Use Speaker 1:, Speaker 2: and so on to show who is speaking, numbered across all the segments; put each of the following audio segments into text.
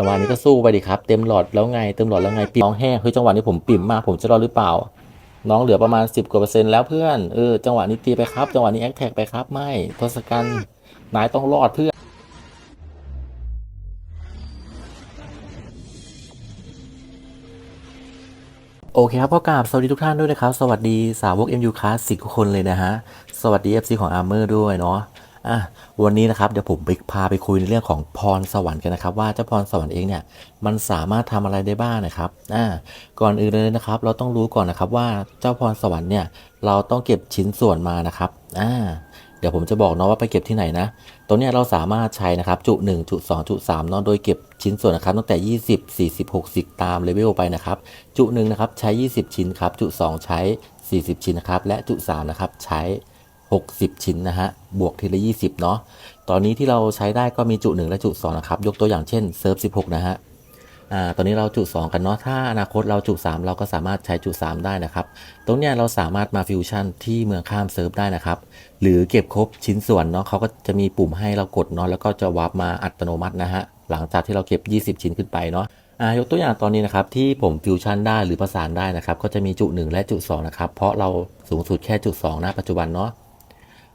Speaker 1: จังหวะนี้ก็สู้ไปดิครับ เต็มหลอดแล้วไงเต็มหลอดแล้วไงปิ่มน้องแห้งเฮ้ยจังหวะนี้ผมปิ่มมากผมจะรอดหรือเปล่า น้องเหลือประมาณ 10กว่าเปอร์เซ็นต์แล้วเพื่อนเออจังหวะนี้ตีไปครับ จังหวะนี้แอคแท็กไปครับไม่ทศกัณฐ์นายต้องรอดเพื่อนโอเคครับก็กราบสวัสดีทุกท่านด้วยนะครับ สวัสดีสาวก MU Classic ทุกคนเลยนะฮะ สวัสดี FC ของ Armor ด้วยเนาะ อะวันนี้นะครับเดี๋ยวผมไปพาไปคุยในเรื่องของพรสวรรค์กันนะครับ ว่าเจ้าพรสวรรค์เองเนี่ยมันสามารถทำอะไรได้บ้างนะครับอ่าก่อนอื่นเลยนะครับ เราต้องรู้ก่อนนะครับว่าเจ้าพรสวรรค์เนี่ยเราต้องเก็บชิ้นส่วนมานะครับอ่าเดี๋ยวผมจะบอกเนาะว่าไปเก็บที่ไหนนะตรงเนี้ยเราสามารถใช้นะครับ จุ 1 จุ 2 จุ3เนาะ โดยเก็บชิ้นส่วนนะครับ ตั้งแต่ 20 40 60 ตามเลเวลไปนะครับ จุหนึ่งนะครับใช้ 20 ชิ้นครับ จุ 2 ใช้ 40 ชิ้นนะครับ และจุ3นะครับใช้ 60 ชิ้นนะฮะ บวกทีละ 20 เนาะ ตอนนี้ที่เราใช้ได้ก็มีจุ 1 และจุ 2 นะครับ ยกตัวอย่างเช่นเซิร์ฟ 16 นะฮะ อ่า ตอนนี้เราจุ 2 กันเนาะ ถ้าอนาคตเราจุ 3 เราก็สามารถใช้จุ 3 ได้นะครับ ตรงเนี้ยเราสามารถมาฟิวชั่นที่เมืองข้ามเซิร์ฟได้นะครับ หรือเก็บครบชิ้นส่วนเนาะเขาก็จะมีปุ่มให้เรากดเนาะ แล้วก็จะวาร์ปมาอัตโนมัตินะฮะ หลังจากที่เราเก็บ 20 ชิ้นขึ้นไปเนาะอ่ายกตัวอย่างตอนนี้นะครับที่ผมฟิวชั่นได้หรือประสานได้นะครับ ก็จะมีจุ 1 และจุ 2 นะครับ เพราะเราสูงสุดแค่จุ2นะปัจจุบันเนาะ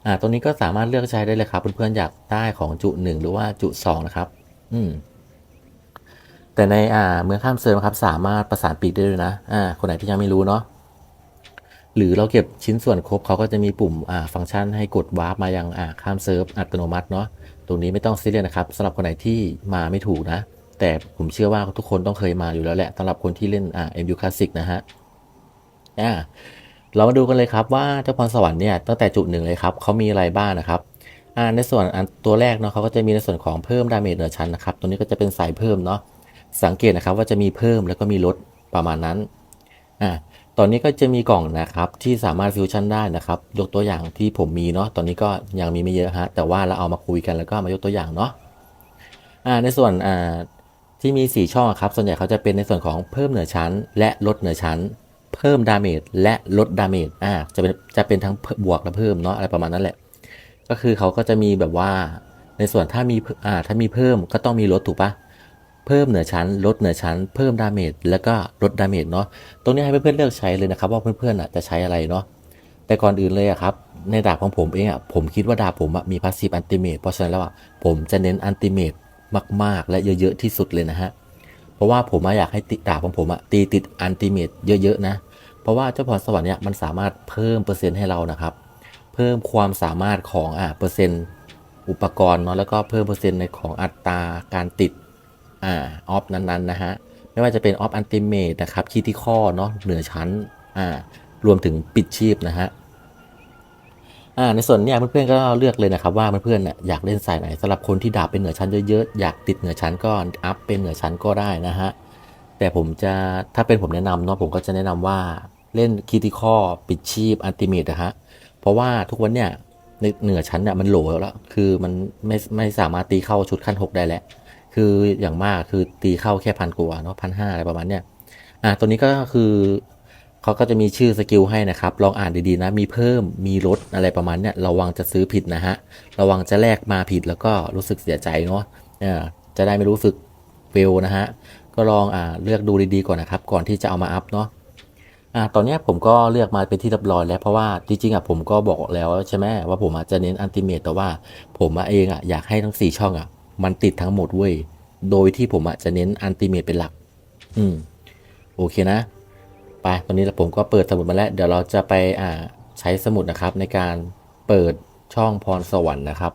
Speaker 1: อ่าตรงนี้ก็สามารถเลือกใช้ได้เลยครับ เพื่อนๆอยากได้ของจุ1หรือว่าจุ2นะครับ อืมแต่ในอ่าเมืองข้ามเซิร์ฟครับสามารถประสานปีกได้ด้วยนะอ่าคนไหนที่ยังไม่รู้เนาะหรือเราเก็บชิ้นส่วนครบเขาก็จะมีปุ่มอ่าฟังก์ชันให้กดวาร์ปมายังอ่าข้ามเซิร์ฟอัตโนมัติเนาะตรงนี้ไม่ต้องซีเรียสนะครับสำหรับคนไหนที่มาไม่ถูกนะ แต่ผมเชื่อว่าทุกคนต้องเคยมาอยู่แล้วแหละสำหรับคนที่เล่นอ่า MU Classic นะฮะอ่า เรามาดูกันเลยครับว่าเจ้าพรสวรรค์เนี่ยตั้งแต่จุดหนึ่งเลยครับเขามีอะไรบ้างนะครับในส่วนอันตัวแรกเนาะเขาก็จะมีในส่วนของเพิ่มดาเมจเหนือชั้นนะครับตัวนี้ก็จะเป็นสายเพิ่มเนาะสังเกตนะครับว่าจะมีเพิ่มแล้วก็มีลดประมาณนั้นอ่าตอนนี้ก็จะมีกล่องนะครับที่สามารถฟิวชั่นได้นะครับยกตัวอย่างที่ผมมีเนาะตอนนี้ก็ยังมีไม่เยอะฮะแต่ว่าเราเอามาคุยกันแล้วก็มายกตัวอย่างเนาะอ่าในส่วนอ่าที่มี 4 ช่องครับส่วนใหญ่เขาจะเป็นในส่วนของเพิ่มเหนือชั้น และลดเหนือชั้น เพิ่มดาเมจและลดดาเมจอ่าจะเป็นจะเป็นทั้งบวกและเพิ่มเนาะอะไรประมาณนั้นแหละ ก็คือเขาก็จะมีแบบว่าในส่วนถ้ามีอ่าถ้ามีเพิ่มก็ต้องมีลดถูกปะเพิ่มเหนือชั้น ลดเหนือชั้น เพิ่มดาเมจแล้วก็ลดดาเมจเนาะตรงนี้ให้เพื่อนๆเลือกใช้เลยนะครับ ว่าเพื่อนๆอะจะใช้อะไรเนาะแต่ก่อนอื่นเลยอะครับในดาบของผมเองอะผมคิดว่าดาบผมอะมีพาสซีฟอันติเมตเพราะฉะนั้นแล้วอะผมจะเน้นอันติเมตมากๆ และเยอะๆที่สุดเลยนะฮะเพราะว่าผมอยากให้ติดดาบของผมอะตีติดอันติเมตเยอะๆนะ เพราะว่าเจ้าพรสวรรค์เนี่ยมันสามารถเพิ่มเปอร์เซ็นต์ให้เรานะครับ เพิ่มความสามารถของอ่าเปอร์เซ็นต์อุปกรณ์เนาะแล้วก็เพิ่มเปอร์เซ็นต์ในของอัตราการติดอ่าออฟนั้นๆนะฮะไม่ว่าจะเป็นออฟอันติเมตนะครับคีที่ข้อเนาะเหนือชั้นอ่ารวมถึงปิดชีพนะฮะอ่าในส่วนเนี้ยเพื่อนๆก็เลือกเลยนะครับว่าเพื่อนๆเนี่ยอยากเล่นสายไหนสำหรับคนที่ดาบเป็นเหนือชั้นเยอะๆอยากติดเหนือชั้นก็อัพเป็นเหนือชั้นก็ได้นะฮะแต่ผมจะถ้าเป็นผมแนะนำเนาะผมก็จะแนะนำว่า เล่นคีที่ข้อปิดชีพอันติเมตนะฮะ เพราะว่าทุกวันเนี่ยในเหนือชั้นเนี่ยมันโหลแล้ว คือมันไม่ไม่สามารถตีเข้าชุดขั้นหกได้แล้ว คืออย่างมากคือตีเข้าแค่พันกว่าเนาะพันห้าอะไรประมาณเนี้ยอ่าตัวนี้ก็คือเขาก็จะมีชื่อสกิลให้นะครับ ลองอ่านดีๆนะ มีเพิ่มมีลดอะไรประมาณเนี้ยระวังจะซื้อผิดนะฮะ ระวังจะแลกมาผิดแล้วก็รู้สึกเสียใจเนาะอ่าจะได้ไม่รู้สึกเฟลนะฮะ ก็ลองอ่าเลือกดูดีๆก่อนนะครับ ก่อนที่จะเอามาอัพเนาะ อ่าตอนนี้ผมก็เลือกมาเป็นที่เรียบร้อยแล้วเพราะว่าจริงๆอะผมก็บอกแล้วใช่ไหมว่าผมอาจจะเน้นอันติเมตแต่ว่าผมเองอะอยากให้ทั้งสี่ช่องอะ มันติดทั้งหมดเว้ยโดยที่ผมอะจะเน้นอันติเมตเป็นหลัก อืมโอเคนะ ไปตอนนี้ผมก็เปิดสมุดมาแล้ว เดี๋ยวเราจะไปอ่าใช้สมุดนะครับ ในการเปิดช่องพรสวรรค์นะครับ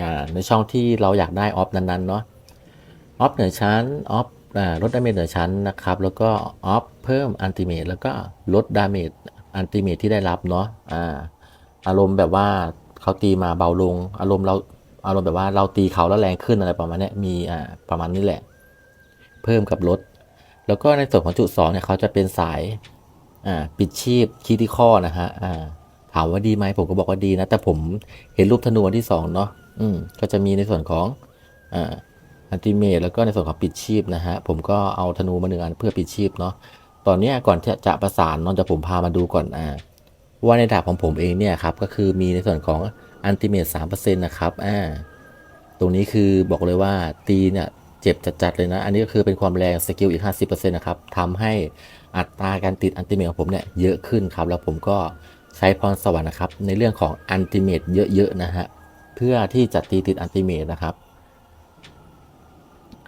Speaker 1: อ่าในช่องที่เราอยากได้ออฟนั้นๆเนาะออฟเหนือชั้นออฟ ลดดาเมจเหนือชั้นนะครับ แล้วก็ออฟเพิ่มอันติเมตแล้วก็ลดดาเมจอันติเมตที่ได้รับเนาะอ่าอารมณ์แบบว่าเขาตีมาเบาลง อารมณ์เราอารมณ์แบบว่าเราตีเขาแล้วแรงขึ้นอะไรประมาณนี้มีอ่าประมาณนี้แหละ เพิ่มกับลด แล้วก็ในส่วนของจุด2เนี่ยเขาจะเป็นสายอ่าปิดชีพคีที่ข้อนะฮะอ่าถามว่าดีไหมผมก็บอกว่าดีนะ แต่ผมเห็นรูปธนูอันที่2เนาะอืมก็จะมีในส่วนของอ่า อันติเมตแล้วก็ในส่วนของปิดชีพนะฮะผมก็เอาธนูมาหนึ่งอันเพื่อปิดชีพเนาะตอนนี้ก่อนจะประสานนอนจะผมพามาดูก่อนอ่าว่าในดาบของผมเองเนี่ยครับก็คือมีในส่วนของอันติเมต3%นต์นะครับอ่าตรงนี้คือบอกเลยว่าตีเนี่ยเจ็บจัดๆเลยนะ อันนี้ก็คือเป็นความแรงสกิลอีก 50%นะครับทำให้อัตราการติดอันติเมทของผมเนี่ยเยอะขึ้นครับ แล้วผมก็ใช้พรสวรรค์นะครับ ในเรื่องของอันติเมทเยอะๆนะฮะ เพื่อที่จะตีติดอันติเมทนะครับ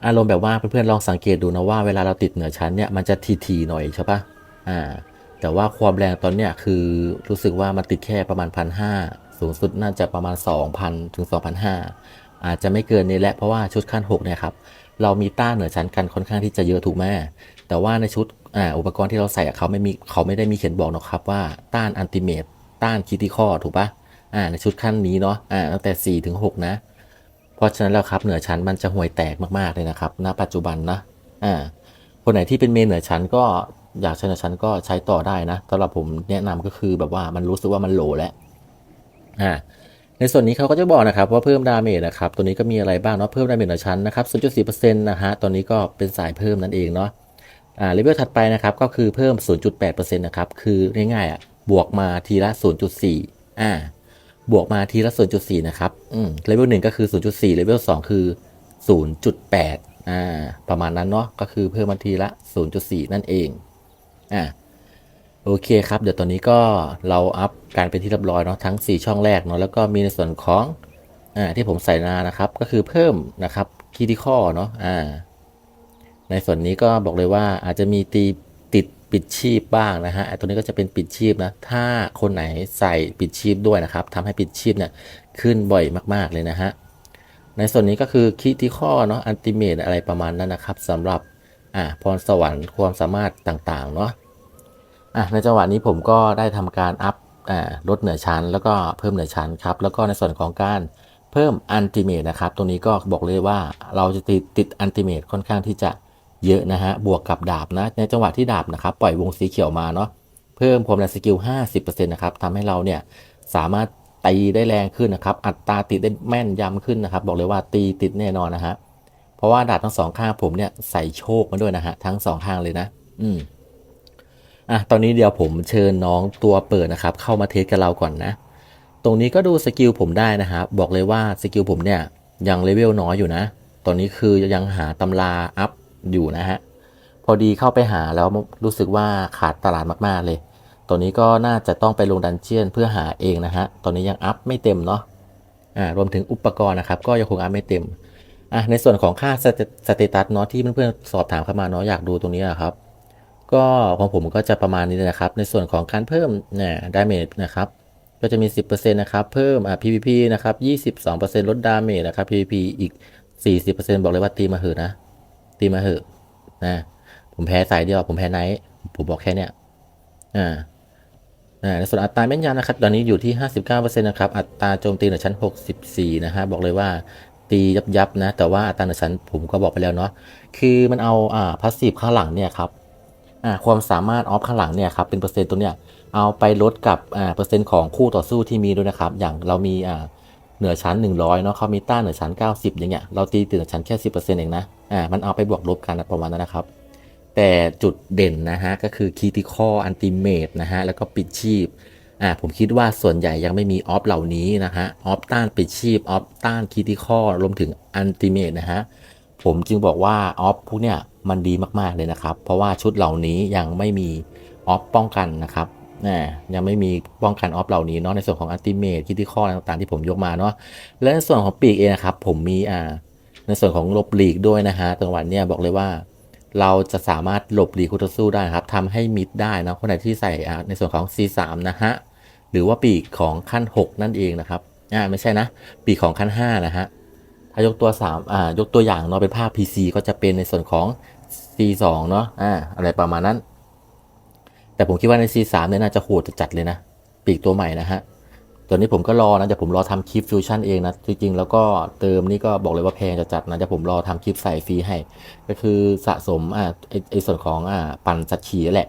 Speaker 1: อารมณ์แบบว่าเพื่อนๆลองสังเกตดูนะว่าเวลาเราติดเหนือชั้นเนี่ยมันจะทีๆหน่อยใช่ปะอ่าแต่ว่าความแรงตอนเนี้ยคือรู้สึกว่ามันติดแค่ประมาณพันห้าสูงสุดน่าจะประมาณ 2,000 ถึง 2,500 อาจจะไม่เกินนี้แหละเพราะว่าชุดขั้น6เนี่ยครับเรามีต้านเหนือชั้นกันค่อนข้างที่จะเยอะถูกไหมแต่ว่าในชุดอ่าอุปกรณ์ที่เราใส่เขาไม่มีเขาไม่ได้มีเขียนบอกนะครับว่าต้านอันติเมตต้านคิติคอถูกปะอ่าในชุดขั้นนี้เนาะอ่าตั้งแต่4ถึง6นะ เพราะฉะนั้นแล้วครับเหนือชั้นมันจะห่วยแตกมากๆเลยนะครับณปัจจุบันนะอ่าคนไหนที่เป็นเมนเหนือชั้นก็อยากใช้เหนือชั้นก็ใช้ต่อได้นะสำหรับผมแนะนำก็คือแบบว่ามันรู้สึกว่ามันโหลแล้วอ่าในส่วนนี้เขาก็จะบอกนะครับว่าเพิ่มดาเมจนะครับตัวนี้ก็มีอะไรบ้างเนาะเพิ่มดาเมจเหนือชั้นนะครับ0.4%นะฮะตัวนี้ก็เป็นสายเพิ่มนั่นเองเนาะอ่าเลเวลถัดไปนะครับก็คือเพิ่ม 0.8%นะครับคือง่ายๆอะบวกมาทีละ 0.4อ่า บวกมาทีละ 0.4 นะครับอืมเลเวลหนึ่งก็คือ 0.4 เลเวลสองคือ 0.8 อ่า ประมาณนั้นเนาะ ก็คือเพิ่มมาทีละ 0.4 นั่นเอง อ่า โอเคครับ เดี๋ยวตอนนี้ก็เราอัพการเป็นที่เรียบร้อยเนาะ ทั้ง 4 ช่องแรกเนาะ แล้วก็มีในส่วนของ อ่า ที่ผมใส่นานะครับ ก็คือเพิ่มนะครับคีที่ข้อเนาะ อ่า ในส่วนนี้ก็บอกเลยว่าอาจจะมีตี ปิดชีพบ้างนะฮะตัวนี้ก็จะเป็นปิดชีพนะ ถ้าคนไหนใส่ปิดชีพด้วยนะครับทำให้ปิดชีพเนี่ยขึ้นบ่อยมาก ๆ เลยนะฮะ ในส่วนนี้ก็คือคิที่ข้อเนาะอันติเมตอะไรประมาณนั้นนะครับสำหรับอ่าพรสวรรค์ความสามารถต่าง ๆ เนาะอะในจังหวะนี้ผมก็ได้ทำการอัพอ่าลดเหนือชั้น แล้วก็เพิ่มเหนือชั้นครับ แล้วก็ในส่วนของการเพิ่มอันติเมตนะครับ ตรงนี้ก็บอกเลยว่าเราจะติดติดอันติเมตค่อนข้างที่จะ เยอะนะฮะ บวกกับดาบนะ ในจังหวะที่ดาบนะครับ ปล่อยวงสีเขียวมาเนาะ เพิ่มความแรงสกิล 50%นะครับทำให้เราเนี่ยสามารถตีได้แรงขึ้นนะครับ อัตราติดได้แม่นยำขึ้นนะครับ บอกเลยว่าตีติดแน่นอนนะฮะ เพราะว่าดาบทั้งสองข้างผมเนี่ยใส่โชคมาด้วยนะฮะ ทั้งสองข้างเลยนะ อืม อะ ตอนนี้เดี๋ยวผมเชิญน้องตัวเปิดนะครับ เข้ามาเทสกับเราก่อนนะ ตรงนี้ก็ดูสกิลผมได้นะครับบอกเลยว่าสกิลผมเนี่ยยังเลเวลน้อยอยู่นะ ตอนนี้คือยังหาตำราอัพ อยู่นะฮะ พอดีเข้าไปหาแล้วรู้สึกว่าขาดตลาดมากๆเลย ตัวนี้ก็น่าจะต้องไปลงดันเจียนเพื่อหาเองนะฮะ ตอนนี้ยังอัพไม่เต็มเนาะ อ่า รวมถึงอุปกรณ์นะครับ ก็ยังคงอัพไม่เต็ม อะ ในส่วนของค่าสเตตัสเนาะที่เพื่อนๆสอบถามเข้ามาเนาะอยากดูตรงนี้นะครับ ก็ของผมก็จะประมาณนี้นะครับ ในส่วนของการเพิ่มเนี่ยดาเมจนะครับก็จะมี 10%นะครับ เพิ่มอ่า PVP นะครับ 22%ลดดาเมจนะครับ PVP อีก 40%บอกเลยว่าตีมาเหอะนะ ตีมาเหอะนะผมแพ้สายเดียวผมแพ้ไนท์ผมบอกแค่เนี้ยอ่าอ่าในส่วนอัตราแม่นยำนะครับ ตอนนี้อยู่ที่ 59%นะครับ อัตราโจมตีในชั้น 64 นะฮะ บอกเลยว่าตียับยับนะ แต่ว่าอัตราในชั้นผมก็บอกไปแล้วเนาะ คือมันเอาอ่าพาสซีฟข้างหลังเนี่ยครับ อ่า ความสามารถออฟข้างหลังเนี่ยครับ เป็นเปอร์เซ็นต์ตัวเนี้ยเอาไปลดกับอ่าเปอร์เซ็นต์ของคู่ต่อสู้ที่มีด้วยนะครับ อย่างเรามีอ่า เหนือชั้น 100เนาะเขามีต้านเหนือชั้น 90 อย่างเงี้ยเราตีติดเหนือชั้นแค่ 10%เองนะอ่ามันเอาไปบวกลบกันนะประมาณนั้นนะครับ แต่จุดเด่นนะฮะก็คือคีติคออันติเมตนะฮะแล้วก็ปิดชีพอ่าผมคิดว่าส่วนใหญ่ยังไม่มีออฟเหล่านี้นะฮะออฟต้านปิดชีพออฟต้านคีติคอรวมถึงอันติเมตนะฮะผมจึงบอกว่าออฟพวกเนี้ยมันดีมากๆเลยนะครับ เพราะว่าชุดเหล่านี้ยังไม่มีออฟป้องกันนะครับ นะยังไม่มีป้องกันออฟเหล่านี้เนาะในส่วนของอัลติเมทคิดที่ข้อต่างๆที่ผมยกมาเนาะและในส่วนของปีกเองนะครับผมมีอ่าในส่วนของหลบหลีกด้วยนะฮะจังหวะเนี้ยบอกเลยว่า เราจะสามารถหลบหลีกคู่ต่อสู้ได้ครับทำให้มิดได้นะคนไหนที่ใส่ในส่วนของ C3 นะฮะหรือว่าปีกของขั้น 6 นั่นเองนะครับอ่าไม่ใช่นะ ปีกของขั้น 5 นะฮะถ้ายกตัว3อ่ายกตัวอย่างเนาะเป็นภาพ PC ก็จะเป็นในส่วนของ C2 เนาะอ่าอะไรประมาณนั้น แต่ผมคิดว่าใน C3 เนี่ยน่าจะโหดจัดเลยนะ ปีกตัวใหม่นะฮะตัวนี้ผมก็รอนะเดี๋ยวผมรอทำคลิปฟิวชั่นเองนะ จริงๆ แล้วก็เติมนี่ก็บอกเลยว่าแพงจะจัดนะเดี๋ยวผมรอทำคลิปใส่ฟรีให้ ก็คือสะสมอ่าไอไอส่วนของอ่าปั่นสัตว์ขี่นั่นแหละ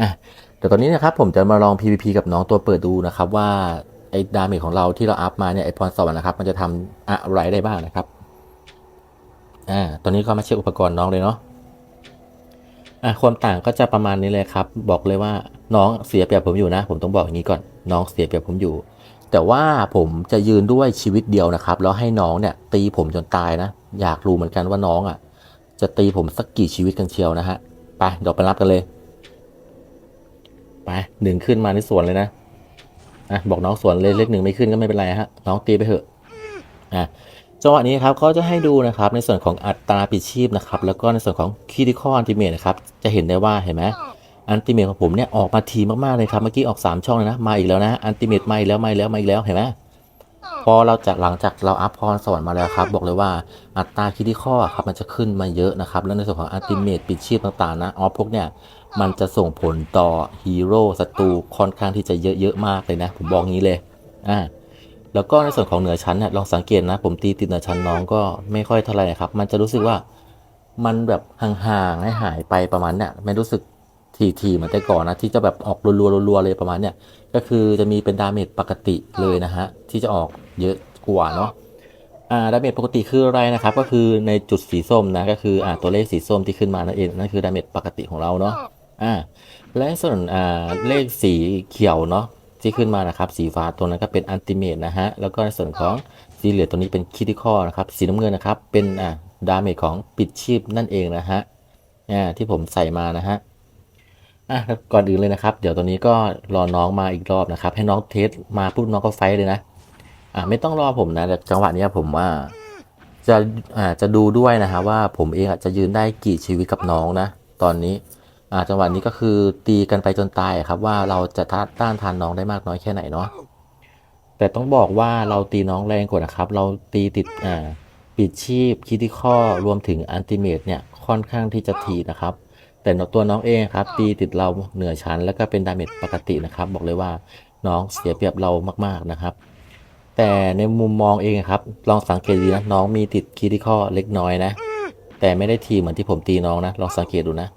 Speaker 1: อะเดี๋ยวตอนนี้นะครับผมจะมาลอง PVP กับน้องตัวเปิดดูนะครับว่าไอ้ดาเมจของเราที่เราอัพมาเนี่ยไอพรสวรรค์นะครับ มันจะทำอะไรได้บ้างนะครับอ่าตอนนี้ก็มาเช็คอุปกรณ์น้องเลยเนาะ อะความต่างก็จะประมาณนี้เลยครับ บอกเลยว่าน้องเสียเปรียบผมอยู่นะ ผมต้องบอกอย่างนี้ก่อน น้องเสียเปรียบผมอยู่ แต่ว่าผมจะยืนด้วยชีวิตเดียวนะครับ แล้วให้น้องเนี่ย ตีผมจนตายนะ อยากรู้เหมือนกันว่าน้องอะ จะตีผมสักกี่ชีวิตกันเชียวนะฮะไปเดี๋ยวไปรับกันเลยไปหนึ่งขึ้นมาในสวนเลยนะอะบอกน้องสวนเลยเลขหนึ่งไม่ขึ้นก็ไม่เป็นไรฮะน้องตีไปเถอะอะ จังหวะนี้ครับเขาจะให้ดูนะครับในส่วนของอัตราปิดชีพนะครับแล้วก็ในส่วนของคิติคออันติเมตนะครับจะเห็นได้ว่าเห็นไหมอันติเมตของผมเนี่ยออกมาทีมากๆเลยครับเมื่อกี้ออก 3 ช่องเลยนะมาอีกแล้วนะอันติเมตมาอีกแล้วมาอีกแล้วมาอีกแล้วเห็นไหมพอเราจากหลังจากเราอัพพรสวรรค์มาแล้วครับ บอกเลยว่าอัตราคิติคอครับมันจะขึ้นมาเยอะนะครับ แล้วในส่วนของอัลติเมตปิดชีพต่างๆนะออฟพวกเนี่ยมันจะส่งผลต่อฮีโร่ศัตรูค่อนข้างที่จะเยอะๆมากเลยนะ ผมบอกงี้เลยอ่า แล้วก็ในส่วนของเหนือชั้นเนี่ยลองสังเกตนะ ผมตีติดเหนือชั้นน้องก็ไม่ค่อยเท่าไหร่ครับ มันจะรู้สึกว่ามันแบบห่างๆให้หายไปประมาณเนี่ยไม่รู้สึกทีๆเหมือนแต่ก่อนนะที่จะแบบออกรัวๆรัวๆเลยประมาณเนี่ยก็คือจะมีเป็นดาเมจปกติเลยนะฮะที่จะออกเยอะกว่าเนาะอ่าดาเมจปกติคืออะไรนะครับก็คือในจุดสีส้มนะก็คืออ่าตัวเลขสีส้มที่ขึ้นมานั่นเองนั่นคือดาเมจปกติของเราเนาะอ่าและส่วนอ่าเลขสีเขียวเนาะ ที่ขึ้นมานะครับ สีฟ้าตัวนั้นก็เป็นอันติเมตนะฮะ แล้วก็ในส่วนของสีเหลืองตัวนี้เป็นคิติคอนะครับ สีน้ำเงินนะครับ เป็นอ่าดาเมจของปิดชีพนั่นเองนะฮะอ่าที่ผมใส่มานะฮะอะก่อนอื่นเลยนะครับ เดี๋ยวตอนนี้ก็รอน้องมาอีกรอบนะครับ ให้น้องเทสมาปุ๊บน้องก็ไฟเลยนะ อะไม่ต้องรอผมนะแต่จังหวะนี้ผมว่าจะอ่าจะดูด้วยนะฮะว่าผมเองอาจจะยืนได้กี่ชีวิตกับน้องนะ ตอนนี้ จังหวะนี้ก็คือตีกันไปจนตายครับว่าเราจะต้านต้านทานน้องได้มากน้อยแค่ไหนเนาะแต่ต้องบอกว่าเราตีน้องแรงกว่านะครับ เราตีติดอ่าปิดชีพคิติคอรวมถึงอันติเมตเนี่ยค่อนข้างที่จะทีนะครับ แต่ตัวน้องเองครับ ตีติดเราเหนือชั้น แล้วก็เป็นดาเมจปกตินะครับ บอกเลยว่าน้องเสียเปรียบเรามากๆนะครับแต่ในมุมมองเองครับ ลองสังเกตดีนะน้องมีติดคีติคอเล็กน้อยนะ แต่ไม่ได้ทีเหมือนที่ผมตีน้องนะ ลองสังเกตดูนะ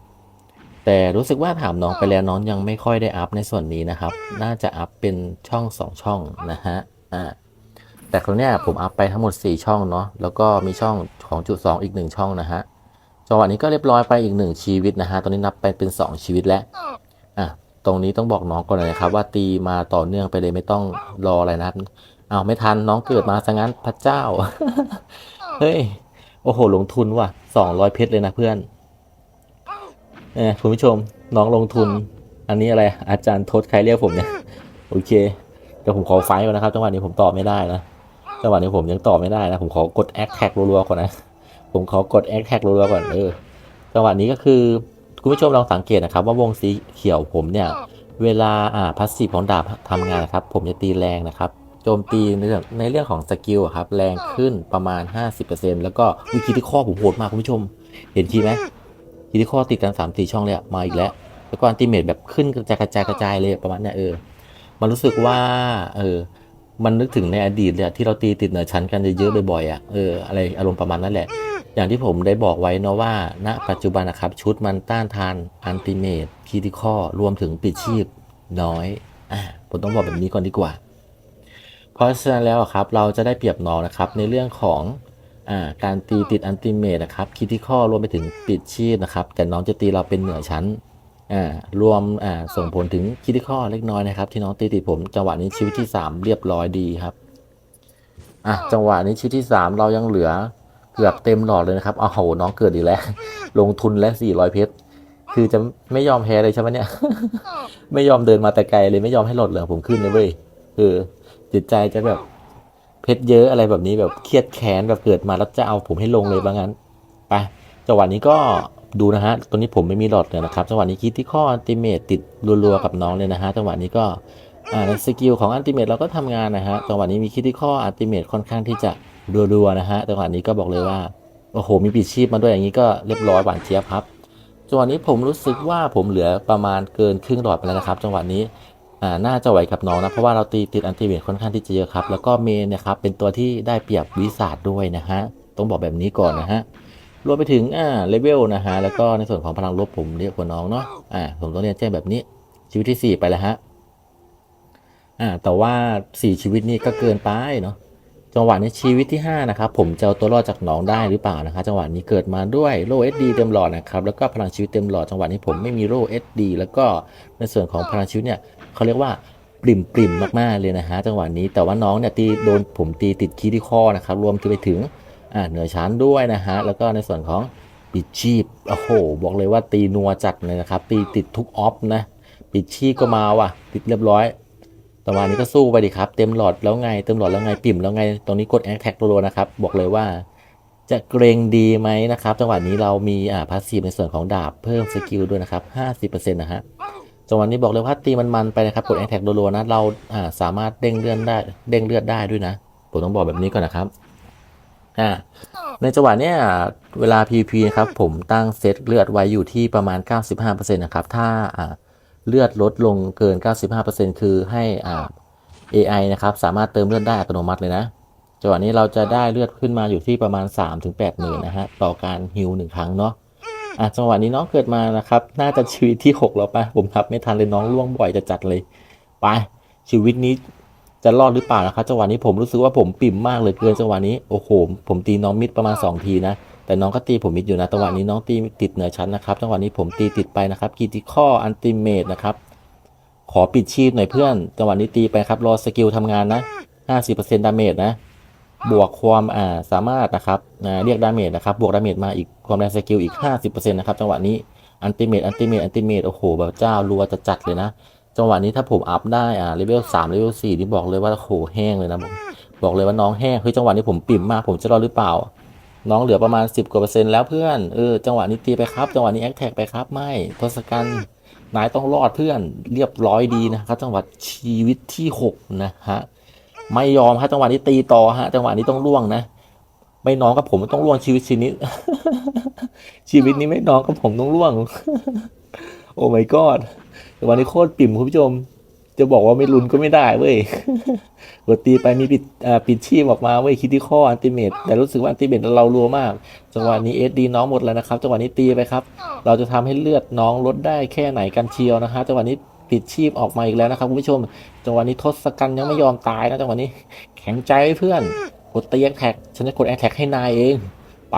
Speaker 1: แต่รู้สึกว่าถามน้องไปแล้วน้องยังไม่ค่อยได้อัพในส่วนนี้นะครับ น่าจะอัพเป็นช่องสองช่องนะฮะอ่าแต่คราวเนี้ยผมอัพไปทั้งหมด 4 ช่องเนาะแล้วก็มีช่องของจุด 2 อีก 1 ช่องนะฮะจังหวะนี้ก็เรียบร้อยไปอีกหนึ่งชีวิตนะฮะตอนนี้นับไปเป็น 2 ชีวิตแล้วอะตรงนี้ต้องบอกน้องก่อนเลยนะครับ ว่าตีมาต่อเนื่องไปเลยไม่ต้องรออะไรนะครับเอาวไม่ทันน้องเกิดมาซะงั้นพระเจ้าเฮ้ยโอ้โหลงทุนว่ะสองร้อยเพชรเลยนะเพื่อน เออคุณผู้ชมน้องลงทุน อันนี้อะไรอาจารย์ทศใครเรียกผมเนี่ยโอเคเดี๋ยวผมขอไฟล์ก่อนนะครับจังหวะนี้ผมตอบไม่ได้นะจังหวะนี้ผมยังตอบไม่ได้นะผมขอกดแอคแท็กรัวๆก่อนนะผมขอกดแอคแท็กรัวๆก่อนเออจังหวะนี้ก็คือคุณผู้ชมลองสังเกตนะครับ ว่าวงสีเขียวผมเนี่ยเวลาอ่าพัสซีฟของดาบทำงานนะครับ ผมจะตีแรงนะครับโจมตีในเรื่องในเรื่องของสกิลอะครับแรงขึ้นประมาณ 50%แล้วก็วิคิที่ข้อผมโหดมากคุณผู้ชม เห็นทีไหม คิที่ข้อติดกัน3 4ช่องเลยอะมาอีกแล้ว แล้วก็อันติเมตแบบขึ้นกระจายกระจายกระจายเลยประมาณเนี้ยเออ มันรู้สึกว่าเออมันนึกถึงในอดีตเลยอะที่เราตีติดเหนือชั้นกันเยอะๆบ่อยๆอะเอออะไรอารมณ์ประมาณนั้นแหละ อย่างที่ผมได้บอกไว้เนาะว่า ณ ปัจจุบันนะครับ ชุดมันต้านทานอันติเมตคีติคอรวมถึงปิดชีพน้อยอ่าผมต้องบอกแบบนี้ก่อนดีกว่า เพราะฉะนั้นแล้วอะครับเราจะได้เปรียบน้องนะครับในเรื่องของอ่า การตีติดอันติเมตนะครับคีติคอรวมไปถึงปิดชีพนะครับ แต่น้องจะตีเราเป็นเหนือชั้นอ่ารวมอ่าส่งผลถึงคิดข้อเล็กน้อยนะครับ ที่น้องตีติดผมจังหวะนี้ชีวิตที่ 3 เรียบร้อยดีครับอะจังหวะนี้ชีวิตที่ 3 เรายังเหลือเกือบเต็มหลอดเลยนะครับเอาโหน้องเกิดอีกแล้ว ลงทุนและ400เพชรคือจะไม่ยอมแพ้เลยใช่ไหมเนี่ย ไม่ยอมเดินมาแต่ไกลเลยไม่ยอมให้หลอดเหลืองผมขึ้นเลยเว้ยเออจิตใจจะแบบ เพชรเยอะอะไรแบบนี้แบบเครียดแค้นแบบเกิดมาแล้วจะเอาผมให้ลงเลยบางงั้นไปจังหวะนี้ก็ดูนะฮะตัวนี้ผมไม่มีหลอดเลยนะครับจังหวะนี้คิดที่ข้ออันติเมตติดรัวๆกับน้องเลยนะฮะจังหวะนี้ก็อ่าในสกิลของอันติเมตเราก็ทำงานนะฮะจังหวะนี้มีคิดที่ข้ออันติเมตค่อนข้างที่จะรัวๆนะฮะจังหวะนี้ก็บอกเลยว่าโอ้โหมีปีชีพมาด้วยอย่างนี้ก็เรียบร้อยหวานเจี๊ยบครับจังหวะนี้ผมรู้สึกว่าผมเหลือประมาณเกินครึ่งหลอดไปแล้วนะครับ จังหวะนี้ อ่าน่าจะไหวกับน้องนะ เพราะว่าเราตีติดอันติเมตค่อนข้างที่จะเยอะครับ แล้วก็เมนนะครับเป็นตัวที่ได้เปรียบวิสาดด้วยนะฮะต้องบอกแบบนี้ก่อนนะฮะรวมไปถึงอ่าเลเวลนะฮะแล้วก็ในส่วนของพลังลบผมเรียกว่าน้องเนาะอ่าผมต้องเรียนแจ้งแบบนี้ชีวิตที่ 4 ไปแล้วฮะอ่าแต่ว่า 4 ชีวิตนี่ก็เกินไปเนาะจังหวะในชีวิตที่ 5 นะครับ ผมจะเอาตัวรอดจากน้องได้หรือเปล่านะคะจังหวะนี้เกิดมาด้วยโล่ SD เต็มหลอดนะครับแล้วก็พลังชีวิตเต็มหลอดจังหวะนี้ผมไม่มีโล่ SD แล้วก็ในส่วนของพลังชีวิตเนี่ย เขาเรียกว่าปริ่มปริมๆมากๆเลยนะฮะจังหวะนี้แต่ว่าน้องเนี่ยตีโดนผมตีติดคีที่ข้อนะครับรวมไปถึงอ่าเหนือชั้นด้วยนะฮะแล้วก็ในส่วนของปปิดชีพโอ้โห บอกเลยว่าตีนัวจัดเลยนะครับ ตีติดทุกออฟนะปิดชีพก็มาว่ะ ติดเรียบร้อยตะวันนี้ก็สู้ไปดิครับ เต็มหลอดแล้วไง เต็มหลอดแล้วไงปิ่มแล้วไง ตรงนี้กดแอคแท็กรัวๆนะครับ บอกเลยว่า จะเกรงดีไหมนะครับ จังหวะนี้เรามีอ่าพาสซีฟในส่วนของดาบเพิ่มสกิลด้วยนะครับ 50%นะฮะ จังหวะนี้บอกเลยว่าตีมันมันไปนะครับกดแอคแท็กรัวๆนะเราอ่าสามารถเด้งเลือดได้เด้งเลือดได้ด้วยนะผมต้องบอกแบบนี้ก่อนนะครับอ่าในจังหวะเนี้ยเวลา PVP นะครับผมตั้งเซตเลือดไว้อยู่ที่ประมาณ 95%นะครับถ้าอ่าเลือดลดลงเกิน 95%คือให้อ่า AI นะครับสามารถเติมเลือดได้อัตโนมัติเลยนะจังหวะนี้เราจะได้เลือดขึ้นมาอยู่ที่ประมาณ 3-8หมื่นนะฮะต่อการฮิลหนึ่งครั้งเนาะ อะจังหวะนี้น้องเกิดมานะครับ น่าจะชีวิตที่6แล้วปะผมทับไม่ทันเลยน้องล่วงบ่อยจะจัดเลยไปชีวิตนี้จะรอดหรือเปล่านะครับจังหวะนี้ผมรู้สึกว่าผมปิ่มมากเลยเกินจังหวะนี้โอ้โหผมตีน้องมิดประมาณ 2 ทีนะ แต่น้องก็ตีผมมิดอยู่นะจังหวะนี้น้องตีติดเหนือชั้นนะครับจังหวะนี้ผมตีติดไปนะครับกีติข้ออันติเมตนะครับขอปิดชีพหน่อยเพื่อนจังหวะนี้ตีไปครับรอสกิลทำงานนะ50%ดาเมจนะ บวกความอ่าสามารถนะครับอ่าเรียกดาเมจนะครับบวกดาเมจมาอีกความแรงสกิลอีก 50%นะครับจังหวะนี้อันติเมตอันติเมตอันติเมตโอ้โหแบบเจ้ารัวจะจัดเลยนะจังหวะนี้ถ้าผมอัพได้อ่าเลเวล3เลเวล4นี่บอกเลยว่าโอ้โหแห้งเลยนะผมบอกเลยว่าน้องแห้งเฮ้ยจังหวะนี้ผมปิ่มมากผมจะรอดหรือเปล่า น้องเหลือประมาณ 10กว่าเปอร์เซ็นต์แล้วเพื่อนเออจังหวะนี้ตีไปครับจังหวะนี้แอคแท็กไปครับไม่ทศกัณฐ์นายต้องรอดเพื่อนเรียบร้อยดีนะครับจังหวะชีวิตที่หกนะฮะ ไม่ยอมครับจังหวะนี้ตีต่อฮะจังหวะนี้ต้องล่วงนะ ไม่น้องกับผมต้องล่วงชีวิตชีนิดชีวิตนี้ไม่น้องกับผมต้องล่วง โอ้ my god แต่วันนี้โคตรปิ่มคุณผู้ชม จะบอกว่าไม่รุนก็ไม่ได้เว้ยกดตีไปมีปิดปิดชีพออกมาเว้ยคิดที่ข้ออันติเมตแต่รู้สึกว่าอันติเมตเรารัวมาก จังหวะนี้เอสดีน้องหมดแล้วนะครับจังหวะนี้ตีไปครับ เราจะทำให้เลือดน้องลดได้แค่ไหนกันเชียวนะฮะจังหวะนี้ ปิดชีพออกมาอีกแล้วนะครับคุณผู้ชมจังหวะนี้ทศกัณฐ์ยังไม่ยอมตายนะจังหวะนี้ แข็งใจไว้เพื่อนกดตีแอคแท็กฉันจะกดแอคแท็กให้นายเองไป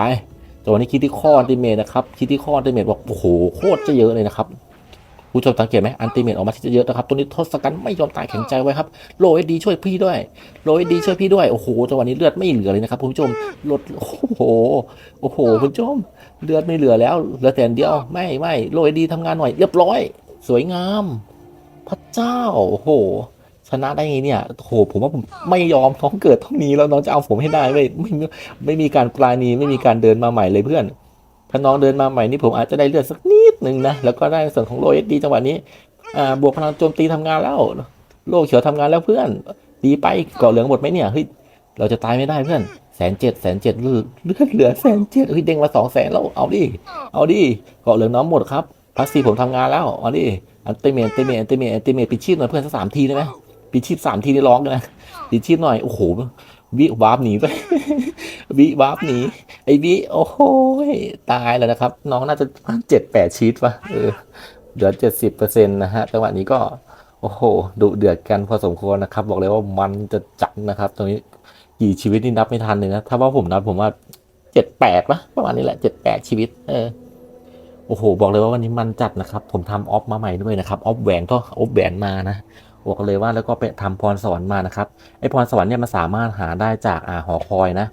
Speaker 1: จังหวะนี้คิดที่ข้ออันติเมตนะครับคิดที่ข้ออันติเมตบอกโอ้โหโคตรจะเยอะเลยนะครับผู้ชมสังเกตไหมอันติเมตออกมาที่จะเยอะนะครับตัวนี้ทศกัณฐ์ไม่ยอมตายแข็งใจไว้ครับโลเอดีช่วยพี่ด้วยโลเอดีช่วยพี่ด้วยโอ้โหจังหวะนี้เลือดไม่เหลือเลยนะครับคุณผู้ชมลดโอ้โหโอ้โหคุณผู้ชมเลือดไม่เหลือแล้วเหลือแต่เดียวไม่ไม่โลเอดีทำงานหน่อยเรียบร้อย สวยงาม พระเจ้าโอ้โห ชนะได้ไงเนี่ยโอ้โหผมว่าผมไม่ยอมน้องเกิดเท่านี้แล้วน้องจะเอาผมให้ได้เว้ยไม่ไม่ไม่มีการปลาณีไม่มีการเดินมาใหม่เลยเพื่อนถ้าน้องเดินมาใหม่นี่ผมอาจจะได้เลือดสักนิดหนึ่งนะแล้วก็ได้ในส่วนของโลเอสดีจังหวะนี้อ่าบวกพลังโจมตีทำงานแล้ว โลเขียวทำงานแล้วเพื่อนตีไปเกาะเหลืองหมดไหมเนี่ยเฮ้ยเราจะตายไม่ได้เพื่อนแสนเจ็ดแสนเจ็ดเลือดเลือดเหลือแสนเจ็ดเฮ้ยเด้งมาสองแสนแล้วเอาดิเอาดิเกาะเหลืองน้องหมดครับพลัสซีผมทำงานแล้วเอาดิ อันเตเมนอันเตเมนอันเตเมนอันเตเมนปิดชีพหน่อยเพื่อนสักสามทีได้ไหมปิดชีพสามทีนี่ร้องเลยนะปิดชีพหน่อยโอ้โหวิวาร์ปหนีไปวิวาร์ปหนีไอวิโอ้โหตายแล้วนะครับ น้องน่าจะเจ็ดแปดชีตวะเออเหลือเจ็ดสิบเปอร์เซ็นต์นะฮะจังหวะนี้ก็โอ้โหดุเดือดกันพอสมควรนะครับ บอกเลยว่ามันจะจัดนะครับ ตรงนี้กี่ชีวิตนี่นับไม่ทันเลยนะ ถ้าว่าผมนับผมว่าเจ็ดแปดปะประมาณนี้แหละเจ็ดแปดชีวิต เออ โอ้โห บอกเลยว่าวันนี้มันจัดนะครับ ผมทำออฟมาใหม่ด้วยนะครับ ออฟแหวนก็ออฟแหวนมานะ บอกเลยว่าแล้วก็ไปทำพรสวรรค์มานะครับ ไอพรสวรรค์เนี่ยมันสามารถหาได้จากอ่าหอคอยนะ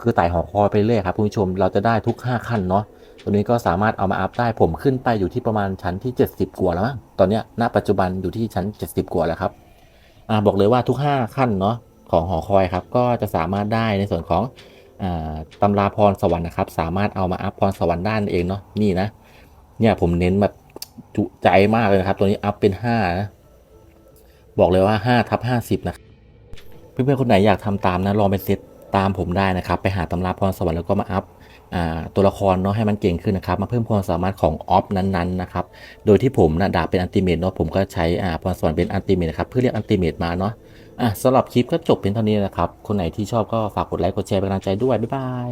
Speaker 1: คือไต่หอคอยไปเรื่อยครับคุณผู้ชม เราจะได้ทุก 5 ขั้นเนาะ ตัวนี้ก็สามารถเอามาอัพได้ ผมขึ้นไปอยู่ที่ประมาณชั้นที่ 70 กว่าแล้วมั้ง ตอนเนี้ย ณ ปัจจุบันอยู่ที่ชั้น 70 กว่าแล้วครับ อ่า บอกเลยว่าทุก 5 ขั้นเนาะของหอคอยครับ ก็จะสามารถได้ในส่วนของอ่าตำราพรสวรรค์นะครับ สามารถเอามาอัพพรสวรรค์ด้านเองเนาะ นี่นะ เนี่ยผมเน้นแบบจุใจมากเลยนะครับ ตัวนี้อัพเป็น5นะบอกเลยว่า5ทับ50นะเพื่อนๆคนไหนอยากทำตามนะลองไปเซตตามผมได้นะครับ ไปหาตำราพรสวรรค์แล้วก็มาอัพอตัวละครเนาะให้มันเก่งขึ้นนะครับ มาเพิ่มความสามารถของออฟนั้นๆนะครับ โดยที่ผมนะดาบเป็นอันติเมตเนาะผมก็ใช้อ่าพรสวรรค์เป็นอันติเมตนะครับเพื่อเรียกอันติเมตมาเนาะอะสำหรับคลิปก็จบเป็นเท่านี้นะครับ คนไหนที่ชอบก็ฝากกดไลค์กดแชร์เป็นกำลังใจด้วย บ๊ายบาย